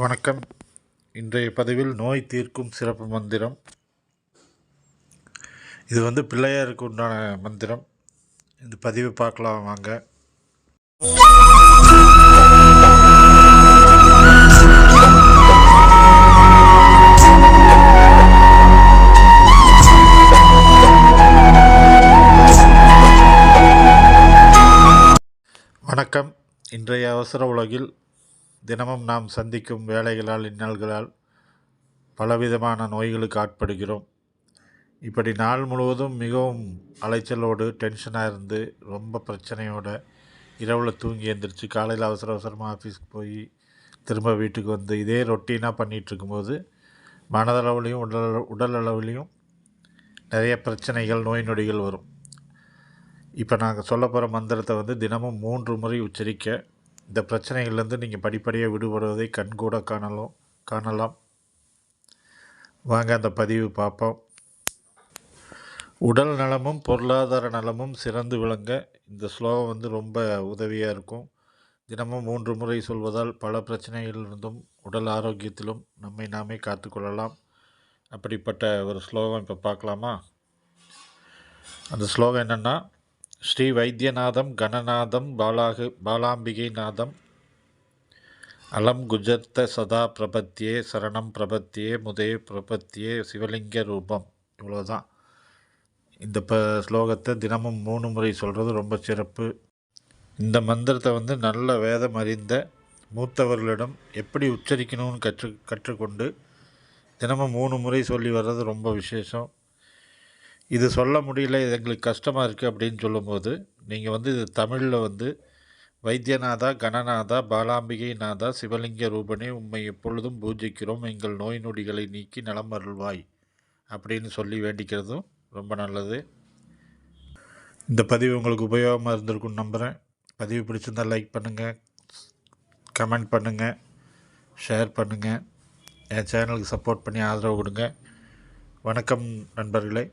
வணக்கம். இன்றைய பதிவில் நோய் தீர்க்கும் சிறப்பு மந்திரம். இது வந்து பிள்ளையாருக்கு உண்டான மந்திரம். இந்த பதிவு பார்க்கலாம் வாங்க. வணக்கம். இன்றைய அவசர உலகில் தினமும் நாம் சந்திக்கும் வேலைகளால் இன்னல்களால் பலவிதமான நோய்களுக்கு ஆட்படுகிறோம். இப்படி நாள் முழுவதும் மிகவும் அலைச்சலோடு டென்ஷனாக இருந்து ரொம்ப பிரச்சனையோடு இரவில் தூங்கி எழுந்திரிச்சு காலையில் அவசர அவசரமாக ஆஃபீஸ்க்கு போய் திரும்ப வீட்டுக்கு வந்து இதே ரொட்டீனாக பண்ணிகிட்ருக்கும்போது மனதளவுலேயும் உடல் உடல் அளவுலேயும் நிறைய பிரச்சனைகள் நோய் நொடிகள் வரும். இப்போ நாங்கள் சொல்ல போகிற மந்திரத்தை வந்து தினமும் மூன்று முறை உச்சரிக்க இந்த பிரச்சனைகள்லேருந்து நீங்கள் படிப்படியாக விடுபடுவதை கண்கூட காணலாம் காணலாம். வாங்க அந்த பதிவு பார்ப்போம். உடல் நலமும் பொருளாதார நலமும் சிறந்து விளங்க இந்த ஸ்லோகம் வந்து ரொம்ப உதவியாக இருக்கும். தினமும் மூன்று முறை சொல்வதால் பல பிரச்சனைகளிலிருந்தும் உடல் ஆரோக்கியத்திலும் நம்மை நாமே காத்துக்கொள்ளலாம் அப்படிப்பட்ட ஒரு ஸ்லோகம் இப்போ பார்க்கலாமா? அந்த ஸ்லோகம் என்னென்னா ஸ்ரீ வைத்தியநாதம் கணநாதம் பாலாகு பாலாம்பிகை நாதம் அலம் குஜர்த்த சதா பிரபத்தியே சரணம் பிரபத்தியே முதே பிரபத்தியே சிவலிங்க ரூபம். இவ்வளோதான் இந்த ப ஸ்லோகத்தை தினமும் மூணு முறை சொல்கிறது ரொம்ப சிறப்பு. இந்த மந்திரத்தை வந்து நல்ல வேதம் அறிந்த மூத்தவர்களிடம் எப்படி உச்சரிக்கணும்னு கற்று கற்றுக்கொண்டு தினமும் மூணு முறை சொல்லி வர்றது ரொம்ப விசேஷம். இது சொல்ல முடியல இது எங்களுக்கு கஷ்டமாக இருக்குது அப்படின்னு சொல்லும்போது நீங்கள் வந்து இது தமிழில் வந்து வைத்தியநாதா கணநாதா பாலாம்பிகை நாதா சிவலிங்க ரூபனே உம்மை எப்பொழுதும் பூஜிக்கிறோம். எங்கள் நோய் நொடிகளை நீக்கி நலம் அருள்வாய் அப்படின்னு சொல்லி வேண்டிக்கிறதும் ரொம்ப நல்லது. இந்த பதிவு உங்களுக்கு உபயோகமாக இருந்திருக்கும்னு நம்புகிறேன் பதிவு பிடிச்சிருந்தால் லைக் பண்ணுங்கள் கமெண்ட் பண்ணுங்கள் ஷேர் பண்ணுங்கள் என் சேனலுக்கு சப்போர்ட் பண்ணி ஆதரவு கொடுங்க. வணக்கம் நண்பர்களே.